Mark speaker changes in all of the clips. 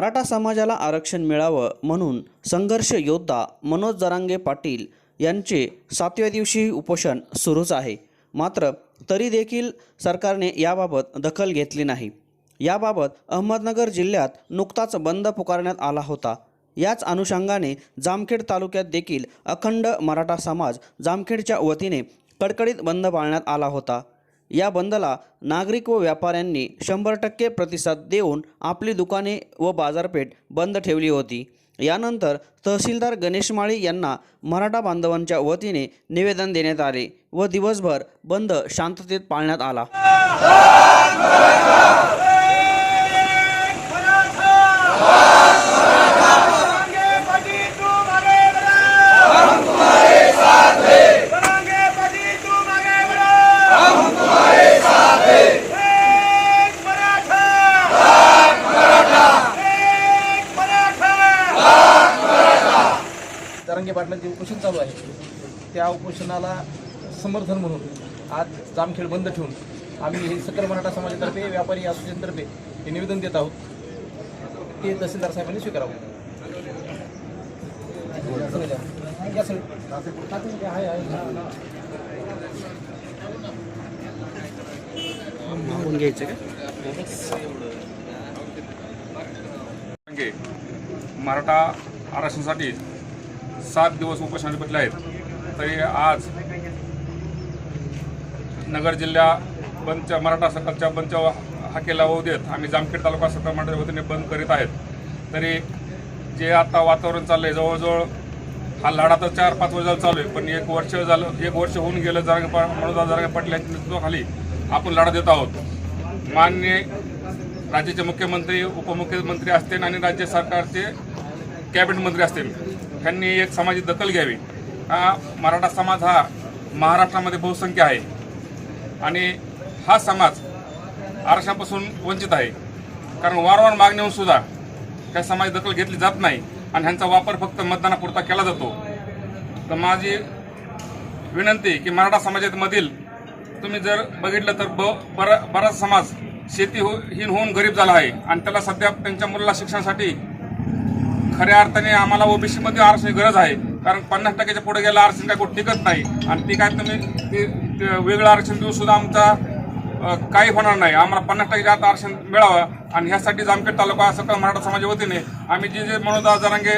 Speaker 1: मराठा समाजाला आरक्षण मिळावं म्हणून संघर्ष योद्धा मनोज जरांगे पाटील यांचे सातव्या दिवशी उपोषण सुरूच आहे. मात्र तरी देखील सरकारने याबाबत दखल घेतली नाही. याबाबत अहमदनगर जिल्ह्यात नुकताच बंद पुकारण्यात आला होता. याच अनुषंगाने जामखेड तालुक्यात देखील अखंड मराठा समाज जामखेडच्या वतीने कडकडीत बंद पाळण्यात आला होता. या बंदला नागरिक व व्यापाऱ्यांनी शंभर टक्के प्रतिसाद देऊन आपली दुकाने व बाजारपेठ बंद ठेवली होती. यानंतर तहसीलदार गणेश माळी यांना मराठा बांधवांच्या वतीने निवेदन देण्यात आले व दिवसभर बंद शांततेत पाळण्यात आला.
Speaker 2: विखे पाटलांचे उपोषण चालू आहे त्या उपोषणाला समर्थन म्हणून आज जामखेड बंद ठेवून आम्ही हे सकल मराठा समाजातर्फे व्यापारी असोसिएशनतर्फे हे निवेदन देत आहोत ते तहसीलदार साहेबांनी स्वीकारावं घ्या सगळं.
Speaker 3: मराठा आरक्षणासाठी सात दिवस उपोषणाने बसले आहेत. तरी आज नगर जिल्हा बंदच्या मराठा सकलच्या बंदच्या हाकेला होऊ देत आम्ही जामखेड तालुका सत्र मंडळाच्या वतीने बंद करीत आहेत. तरी जे आता वातावरण चाललं आहे जवळजवळ हा लढा तर चार पाच वर्ष झालं चालू आहे पण एक वर्ष झालं एक वर्ष होऊन गेलं जरा मनोजा जरा जरांगे पाटील यांच्या नेतृत्वाखाली आपण लढा देत आहोत. मान्य राज्याचे मुख्यमंत्री उपमुख्यमंत्री असतील आणि राज्य सरकारचे कॅबिनेट मंत्री असतील. ह्यांनी एक समाजाची दखल घ्यावी. हा मराठा समाज हा महाराष्ट्रामध्ये बहुसंख्य आहे. आणि हा समाज आरक्षणापासून वंचित आहे. कारण वारंवार मागणी होऊन सुद्धा त्या समाज दखल घेतली जात नाही आणि ह्यांचा वापर फक्त मतदानापुरता केला जातो. तर माझी विनंती की मराठा समाजामधील तुम्ही जर बघितलं तर ब बरा बराच समाज शेती हो हीन होऊन गरीब झाला आहे. आणि त्याला सध्या त्यांच्या मुलाला शिक्षणासाठी खऱ्या अर्थाने आम्हाला ओबीसीमध्ये आरक्षण गरज आहे. कारण पन्नास टक्क्याच्या पुढे गेलं आरक्षण काय कुठं टिकत नाही. आणि ती काय तुम्ही ते ते वेगळं आरक्षण देऊ सुद्धा आमचा काही होणार नाही. आम्हाला पन्नास टक्क्याच्या आता आरक्षण मिळावं. आणि ह्यासाठी जामखेड तालुका सकल मराठा समाजा वतीने आम्ही जे जे मनोदा जरांगे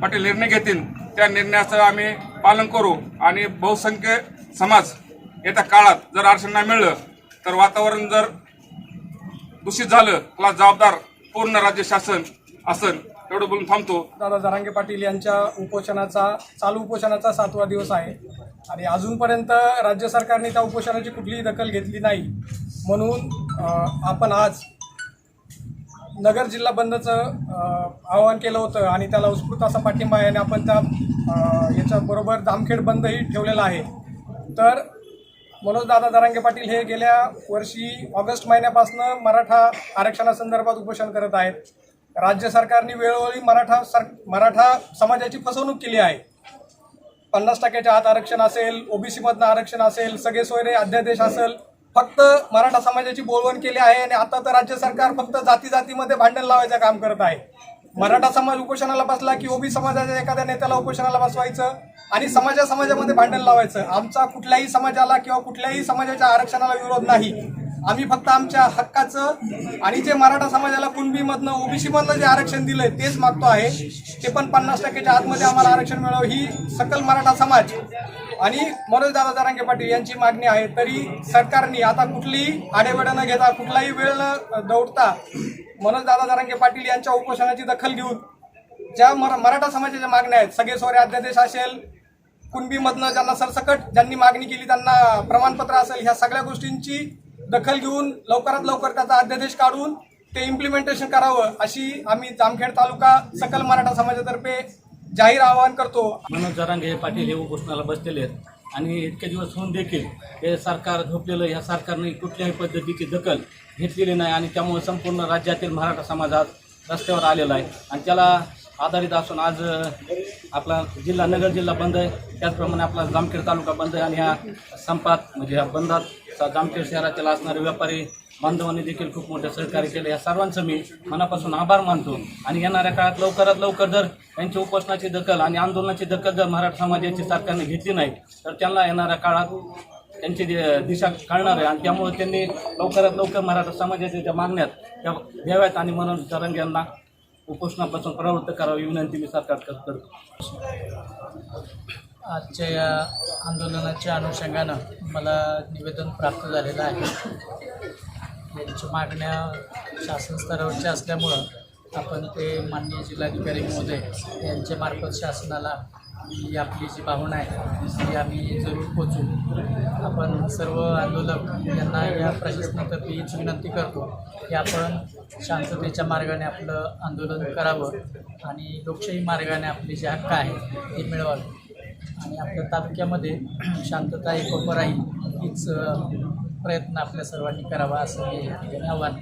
Speaker 3: पाटील निर्णय घेतील त्या निर्णयाचं आम्ही पालन करू. आणि बहुसंख्य समाज येत्या काळात जर आरक्षण नाही मिळलं तर वातावरण जर दूषित झालं त्याला जबाबदार पूर्ण राज्य शासन असन एवढं बोलून थांबतो.
Speaker 4: दादा जरांगे पाटील यांच्या उपोषणाचा चालू उपोषणाचा सातवा दिवस आहे. आणि अजूनपर्यंत राज्य सरकारने त्या उपोषणाची कुठलीही दखल घेतली नाही. म्हणून आपण आज नगर जिल्हा बंदचं आवाहन केलं होतं आणि त्याला उत्स्फूर्त असा पाठिंबा आहे आणि आपण त्या याच्याबरोबर जामखेड बंदही ठेवलेला आहे. तर मनोज दादा दरांगे पाटील हे गेल्या वर्षी ऑगस्ट महिन्यापासून मराठा आरक्षणासंदर्भात उपोषण करत आहेत. राज्य सरकारने वेळोवेळी मराठा सर मराठा समाजाची फसवणूक केली आहे. पन्नास टक्क्याच्या आत आरक्षण असेल ओबीसीमधनं आरक्षण असेल सगळे सोयरे अध्यादेश असेल फक्त मराठा समाजाची बोलवण केली आहे आणि आता तर राज्य सरकार फक्त जाती जातीमध्ये भांडण लावायचं काम करत आहे. मराठा समाज उपोषणाला बसला की ओबी समाजाच्या एखाद्या नेत्याला उपोषणाला बसवायचं आणि समाजा समाजामध्ये भांडण लावायचं. आमचा कुठल्याही समाजाला किंवा कुठल्याही समाजाच्या आरक्षणाला विरोध नाही. आम्ही फक्त आमच्या हक्काचं आणि जे मराठा समाजाला कुणबीमधनं ओबीसीमधनं जे आरक्षण दिलंय तेच मागतो आहे. ते पण पन्नास टक्क्याच्या आतमध्ये आम्हाला आरक्षण मिळावं ही सकल मराठा समाज. आणि मनोज दादा जरांगे पाटील यांची मागणी आहे तरी सरकारने आता कुठलीही आडेवेडं न घेता कुठलाही वेळ न दौडता मनोज दादा जरांगे पाटील यांच्या उपोषणाची दखल घेऊन ज्या मरा मराठा समाजाच्या मागण्या आहेत सगळे सोरे अध्यादेश असेल कुणबीमधनं ज्यांना सरसकट ज्यांनी मागणी केली त्यांना प्रमाणपत्र असेल ह्या सगळ्या गोष्टींची दखल घेऊन लवकरात लवकर त्याचा अध्यादेश काढून ते इम्प्लिमेंटेशन करावं अशी आम्ही जामखेड तालुका सकल मराठा समाजातर्फे जाहीर आवाहन करतो.
Speaker 5: मनोज जरांगे पाटील हे उपोषणाला बसलेले आहेत. आणि इतके दिवस होऊन देखील हे सरकार झोपलेलं ह्या सरकारने कुठल्याही पद्धतीची दखल घेतलेली नाही आणि त्यामुळे संपूर्ण राज्यातील मराठा समाज आज रस्त्यावर आलेला आहे. आणि त्याला आधारित असून आज आपला जिल्हा नगर जिल्हा बंद आहे. त्याचप्रमाणे आपला जामखेड तालुका बंद आहे आणि ह्या संपात म्हणजे ह्या बंदात जामखेड शहरातील असणारे व्यापारी बांधवांनी देखील खूप मोठं सहकार्य केलं. या सर्वांचं मी मनापासून आभार मानतो. आणि येणाऱ्या काळात लवकरात लवकर जर यांच्या उपोषणाची दखल आणि आंदोलनाची दखल जर मराठा समाजाची सरकारने घेतली नाही तर त्यांना येणाऱ्या काळात त्यांची दि- दिशा कळणार आहे. आणि त्यामुळे त्यांनी लवकरात लवकर मराठा समाजाच्या ज्या मागण्यात त्या द्याव्यात आणि मनोज तरंग यांना उपोषणापासून प्रवृत्त करावी विनंती मी सरकार करतो.
Speaker 6: आजच्या या आंदोलनाच्या अनुषंगानं मला निवेदन प्राप्त झालेलं आहे. यांच्या मागण्या शासन स्तरावरच्या असल्यामुळं आपण ते माननीय जिल्हाधिकारी महोदय यांच्यामार्फत शासनाला ही आपली जी भावना आहे ती आम्ही जरूर पोचू आपण सर्व आंदोलक यांना या प्रशासनातर्फे हीच विनंती करतो की आपण शांततेच्या मार्गाने आपलं आंदोलन करावं आणि लोकशाही मार्गाने आपले जे हक्क आहे ते मिळवावे. आणि आपल्या तालुक्यामध्ये शांतता एकोपर राहील हीच प्रयत्न आपल्या सर्वांनी करावा असं हे आव्हान